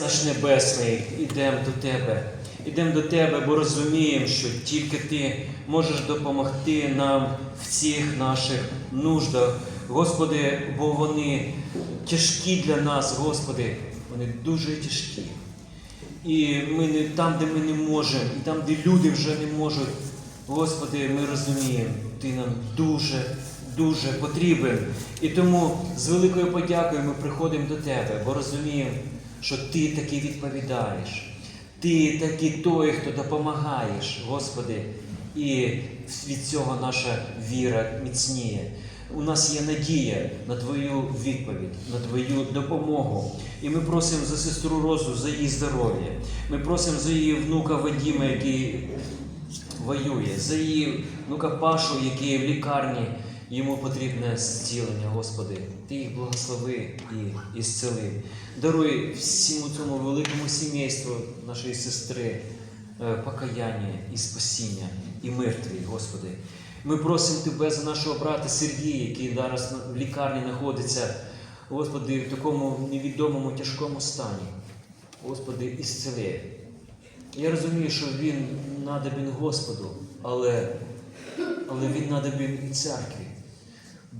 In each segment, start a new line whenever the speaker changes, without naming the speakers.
Наш Небесний, ідемо до Тебе. Ідемо до Тебе, бо розуміємо, що тільки Ти можеш допомогти нам в цих наших нуждах. Господи, бо вони тяжкі для нас, Господи, вони дуже тяжкі. І ми не там, де ми не можемо, і там, де люди вже не можуть. Господи, ми розуміємо, Ти нам дуже, дуже потрібен. І тому з великою подякою ми приходимо до Тебе, бо розуміємо, що Ти таки відповідаєш. Ти таки той, хто допомагаєш, Господи, і від цього наша віра міцніє. У нас є надія на Твою відповідь, на Твою допомогу. І ми просимо за сестру Розу, за її здоров'я. Ми просимо за її внука Вадіма, який воює, за її внука Пашу, який в лікарні. Йому потрібне зцілення, Господи. Ти їх благослови і ісцели. Даруй всьому цьому великому сімейству нашої сестри е, покаяння і спасіння, і мир Твій, Господи. Ми просимо Тебе за нашого брата Сергія, який зараз в лікарні знаходиться, Господи, в такому невідомому тяжкому стані. Господи, ісцели. Я розумію, що він надобін Господу, але, але він надобін і церкві.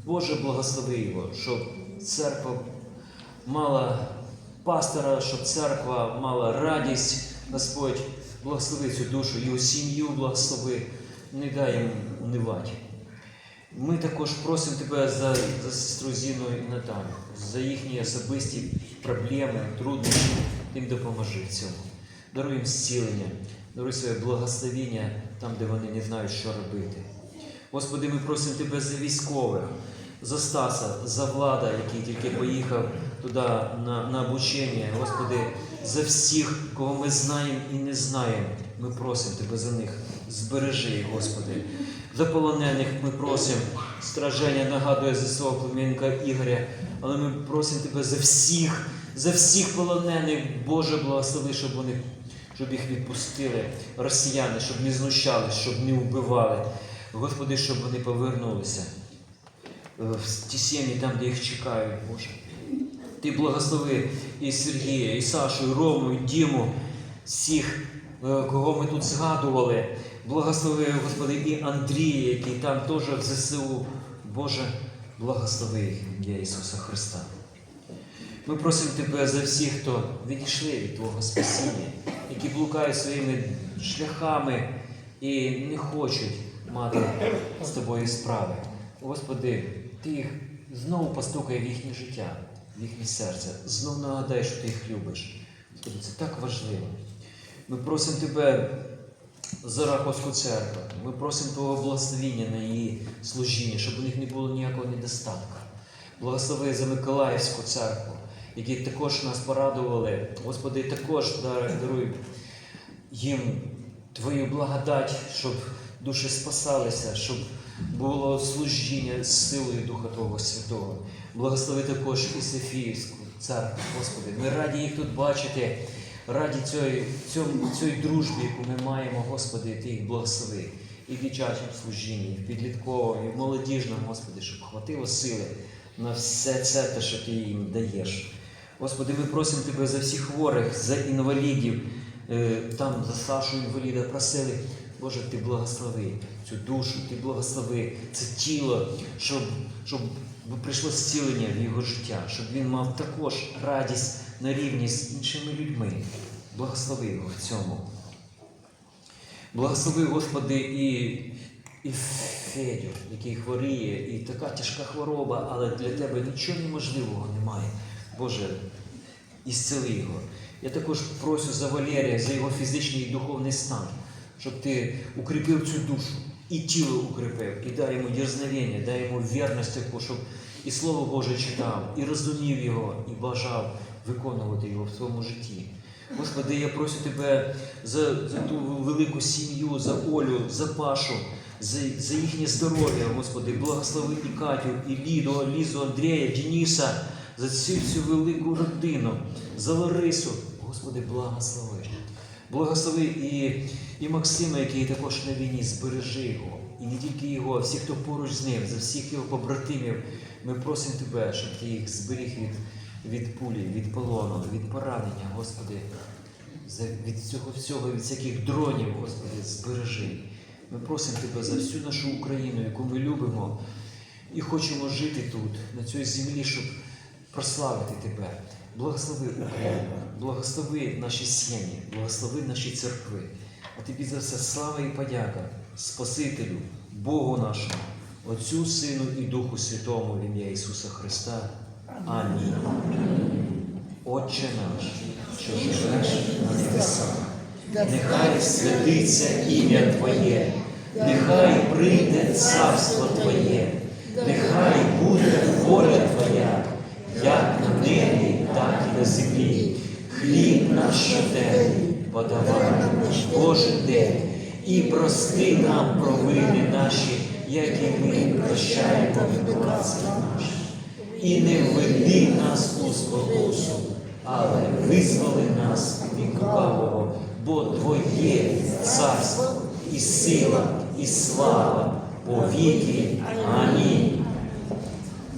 Боже, благослови його, щоб церква мала пастора, щоб церква мала радість, Господь, благослови цю душу, його сім'ю благослови, не дай їм унивати. Ми також просимо тебе за, за сестру Зіну і Наталю, за їхні особисті проблеми, труднощі. Їм допоможи цьому. Даруй їм зцілення, даруй своє благословіння там, де вони не знають, що робити. Господи, ми просимо Тебе за військових, за Стаса, за влада, який тільки поїхав туди на, на обучення. Господи, за всіх, кого ми знаємо і не знаємо. Ми просимо Тебе за них. Збережи, Господи. За полонених ми просимо страження, нагадує за свого племінника Ігоря, але ми просимо Тебе за всіх, за всіх полонених, Боже, благослови, щоб вони, щоб їх відпустили, росіяни, щоб не знущались, щоб не вбивали. Господи, щоб вони повернулися в ті сім'ї, там, де їх чекають, Боже. Ти благослови і Сергія, і Сашу, і Рому, і Діму, всіх, е, кого ми тут згадували. Благослови, Господи, і Андрія, який там теж в ЗСУ. Боже, благослови їх ім'я Ісуса Христа. Ми просимо Тебе за всіх, хто відійшли від Твого спасіння, які блукають своїми шляхами і не хочуть мати з тобою справи. Господи, Ти їх знову постукай в їхнє життя, в їхнє серце. Знову нагадай, що ти їх любиш. Господи, це так важливо. Ми просимо Тебе за Раховську церкву. Ми просимо Твого благословіння на її служіння, щоб у них не було ніякого недостатку. Благослови за Миколаївську церкву, які також нас порадували. Господи, також дар- даруй їм Твою благодать, щоб душі спасалися, щоб було служіння силою Духа Твого Святого. Благослови також і Софіївську церкву, Господи. Ми раді їх тут бачити, раді цьому, цієї дружбі, яку ми маємо, Господи, Ти їх благослови. І в дитячому служінні, і в підлітковому, і в молодіжному, Господи, щоб хватило сили на все це, те, що Ти їм даєш. Господи, ми просимо Тебе за всіх хворих, за інвалідів, Е, там за Сашу інваліда просили. Боже, Ти благослови цю душу, Ти благослови це тіло, щоб, щоб прийшло зцілення в його життя, щоб він мав також радість на рівні з іншими людьми. Благослови його в цьому. Благослови, Господи, і, і Федю, який хворіє, і така тяжка хвороба, але для Тебе нічого неможливого немає. Боже, ісцели його. Я також прошу за Валерія, за його фізичний і духовний стан, щоб ти укріпив цю душу, і тіло укріпив, і дай йому дерзновення, дай йому вірність таку, щоб і Слово Боже читав, і розумів його, і бажав виконувати його в своєму житті. Господи, я прошу тебе за, за ту велику сім'ю, за Олю, за Пашу, за, за їхнє здоров'я, Господи, благослови і Катю, і Ліду, Лізу, Андрія, Дениса, за цю всю велику родину, за Ларису. Господи, благослови. Благослови і, і Максима, який також на війні, збережи його. І не тільки його, а всіх, хто поруч з ним, за всіх його побратимів. Ми просимо Тебе, щоб ти їх зберіг від від пулі, від полону, від поранення, Господи, від цього всього, від всяких дронів, Господи, збережи. Ми просимо Тебе за всю нашу Україну, яку ми любимо і хочемо жити тут, на цій землі, щоб прославити Тебе. Благослови Україну, благослови наші сім'ї, благослови наші церкви. А тобі за все слава і подяка, Спасителю, Богу нашому, Отцю, Сину і Духу Святому в ім'я Ісуса Христа. Амінь. Отче наш, що живеш на небесах, нехай святиться ім'я Твоє, нехай прийде царство Твоє, нехай буде воля Твоя, як на небі, так і на землі. Хліб наш щоденний подавай кожен день і прости нам провини наші, як і ми прощаємо винуватцям нашим. І не введи нас у спокусу, але визволи нас від лукавого, бо Твоє царство і сила, і слава по віки. Амінь.